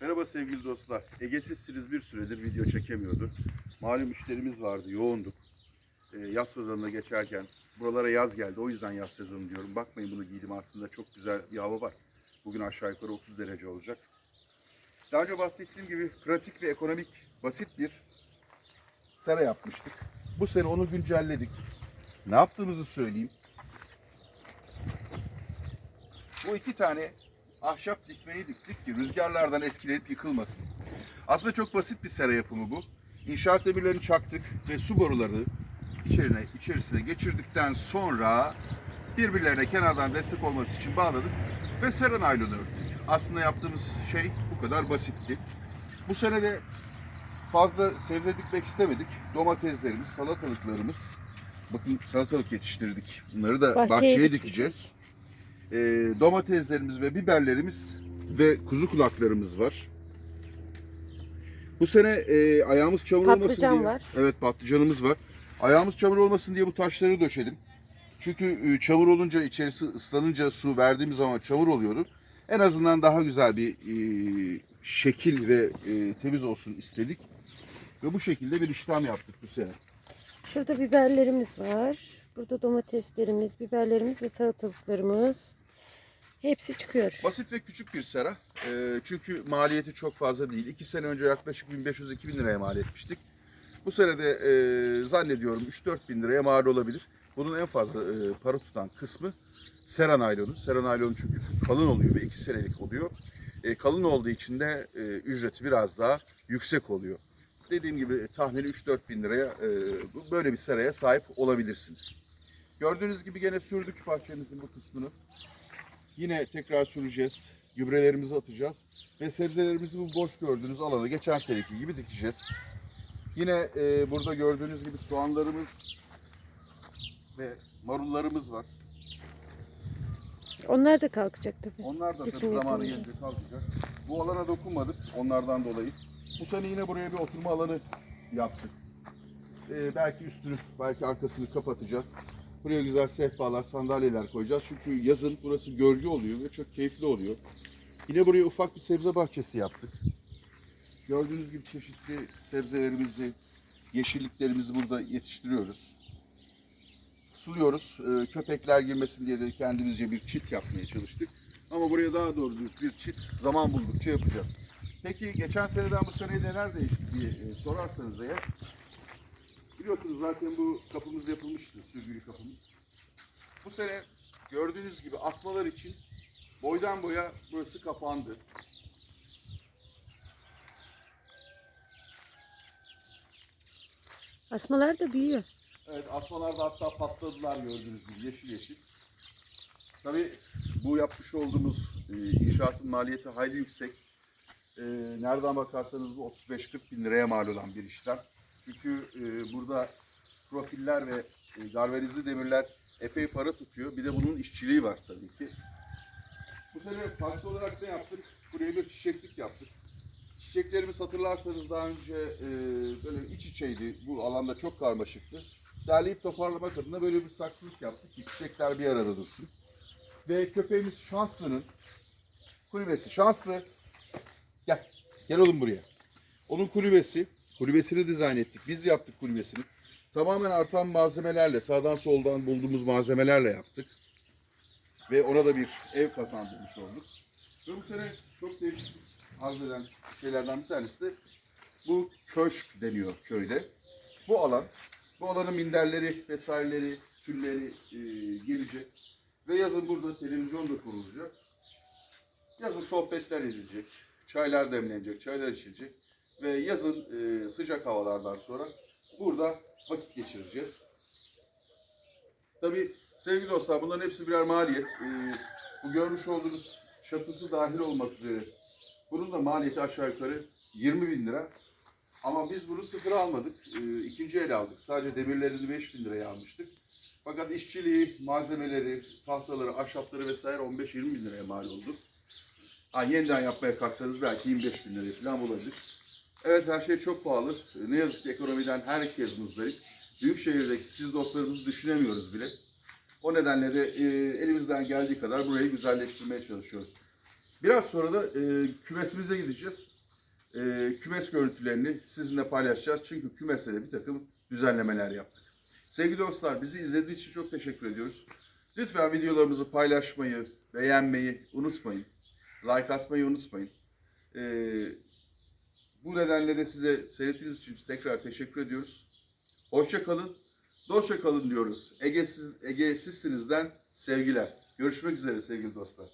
Merhaba sevgili dostlar. Egesizsiniz bir süredir video çekemiyordu. Malum müşterimiz vardı, yoğunduk. Ee, yaz sezonuna geçerken buralara yaz geldi. O yüzden yaz sezonu diyorum. Bakmayın bunu giydim aslında çok güzel bir hava var. Bugün aşağı yukarı 30 derece olacak. Daha önce bahsettiğim gibi pratik ve ekonomik basit bir sera yapmıştık. Bu sene onu güncelledik. Ne yaptığımızı söyleyeyim. Bu iki tane ahşap dikmeyi diktik ki rüzgarlardan etkilenip yıkılmasın. Aslında çok basit bir sera yapımı bu. İnşaat demirlerini çaktık ve su boruları içerine, içerisine geçirdikten sonra birbirlerine kenardan destek olması için bağladık ve sera naylonu örttük. Aslında yaptığımız şey bu kadar basitti. Bu sene de fazla sebze dikmek istemedik. Domateslerimiz, salatalıklarımız, bakın salatalık yetiştirdik. Bunları da Bahçeye bahçeye, dikeceğiz. Ee, domateslerimiz ve biberlerimiz ve kuzu kulaklarımız var. Bu sene e, ayağımız çamur olmasın Patlıcan diye. var. Evet patlıcanımız var. Ayağımız çamur olmasın diye bu taşları döşedim. Çünkü e, çamur olunca içerisi ıslanınca su verdiğimiz zaman çamur oluyordu. En azından daha güzel bir e, şekil ve e, temiz olsun istedik. Ve bu şekilde bir işlem yaptık bu sene. Şurada biberlerimiz var. Burada domateslerimiz, biberlerimiz ve salatalıklarımız. Hepsi çıkıyor. Basit ve küçük bir sera. Ee, çünkü maliyeti çok fazla değil. İki sene önce yaklaşık 1500-2000 liraya mal etmiştik. Bu sene de e, zannediyorum 3-4 bin liraya mal olabilir. Bunun en fazla e, para tutan kısmı sera naylonu. Sera naylonu çünkü kalın oluyor ve 2 senelik oluyor. E, kalın olduğu için de e, ücreti biraz daha yüksek oluyor. Dediğim gibi tahmini 3-4 bin liraya e, böyle bir seraya sahip olabilirsiniz. Gördüğünüz gibi gene sürdük bahçemizin bu kısmını. Yine tekrar süreceğiz. Gübrelerimizi atacağız. Ve sebzelerimizi bu boş gördüğünüz alana geçen seneki gibi dikeceğiz. Yine e, burada gördüğünüz gibi soğanlarımız ve marullarımız var. Onlar da kalkacak tabii. Onlar da tabii zamanı gelince kalkacak. Bu alana dokunmadık onlardan dolayı. Bu sene yine buraya bir oturma alanı yaptık. E, belki üstünü, belki arkasını kapatacağız. Buraya güzel sehpalar, sandalyeler koyacağız. Çünkü yazın burası gölge oluyor ve çok keyifli oluyor. Yine buraya ufak bir sebze bahçesi yaptık. Gördüğünüz gibi çeşitli sebzelerimizi, yeşilliklerimizi burada yetiştiriyoruz. Suluyoruz. Ee, köpekler girmesin diye de kendimizce bir çit yapmaya çalıştık. Ama buraya daha doğru düz bir çit zaman buldukça yapacağız. Peki geçen seneden bu seneye neler değişti diye e, sorarsanız eğer Biliyorsunuz zaten bu kapımız yapılmıştı, sürgülü kapımız. Bu sene gördüğünüz gibi asmalar için boydan boya burası kapandı. Asmalar da büyüyor. Evet asmalar da hatta patladılar gördüğünüz gibi yeşil yeşil. Tabii bu yapmış olduğumuz e, inşaatın maliyeti hayli yüksek. E, nereden bakarsanız bu 35-40 bin liraya mal olan bir işlem. Çünkü e, burada profiller ve e, galvanizli demirler epey para tutuyor. Bir de bunun işçiliği var tabii ki. Bu sene farklı olarak ne yaptık? Buraya bir çiçeklik yaptık. Çiçeklerimiz hatırlarsanız daha önce e, böyle iç içeydi. Bu alanda çok karmaşıktı. Derleyip toparlamak adına böyle bir saksılık yaptık ki çiçekler bir arada dursun. Ve köpeğimiz Şanslı'nın kulübesi. Şanslı gel. Gel oğlum buraya. Onun kulübesi. Kulübesini dizayn ettik. Biz yaptık kulübesini. Tamamen artan malzemelerle, sağdan soldan bulduğumuz malzemelerle yaptık. Ve ona da bir ev kazandırmış olduk. Ve bu sene çok değişik arz eden şeylerden bir tanesi de bu köşk deniyor köyde. Bu alan, bu alanın minderleri vesaireleri, tülleri e, gelecek. Ve yazın burada televizyon da kurulacak. Yazın sohbetler edilecek, çaylar demlenecek, çaylar içilecek. Ve yazın e, sıcak havalardan sonra burada vakit geçireceğiz. Tabii sevgili dostlar bunların hepsi birer maliyet. Ee, bu görmüş olduğunuz çatısı dahil olmak üzere bunun da maliyeti aşağı yukarı 20 bin lira. Ama biz bunu sıfır almadık. Ee, ikinci el aldık. Sadece demirlerini 5 bin liraya almıştık. Fakat işçiliği, malzemeleri, tahtaları, ahşapları vesaire 15-20 bin liraya mal oldu. Ha, yeniden yapmaya kalksanız belki 25 bin liraya falan bulabilir. Evet her şey çok pahalı. Ne yazık ki ekonomiden herkes muzdarip. Büyük şehirdeki siz dostlarımızı düşünemiyoruz bile. O nedenle de e, elimizden geldiği kadar burayı güzelleştirmeye çalışıyoruz. Biraz sonra da e, kümesimize gideceğiz. E, kümes görüntülerini sizinle paylaşacağız. Çünkü kümeste de bir takım düzenlemeler yaptık. Sevgili dostlar bizi izlediğiniz için çok teşekkür ediyoruz. Lütfen videolarımızı paylaşmayı, beğenmeyi unutmayın. Like atmayı unutmayın. E, bu nedenle de size seyrettiğiniz için tekrar teşekkür ediyoruz. Hoşça kalın. Dostça kalın diyoruz. Ege, siz, Ege sizsinizden sevgiler. Görüşmek üzere sevgili dostlar.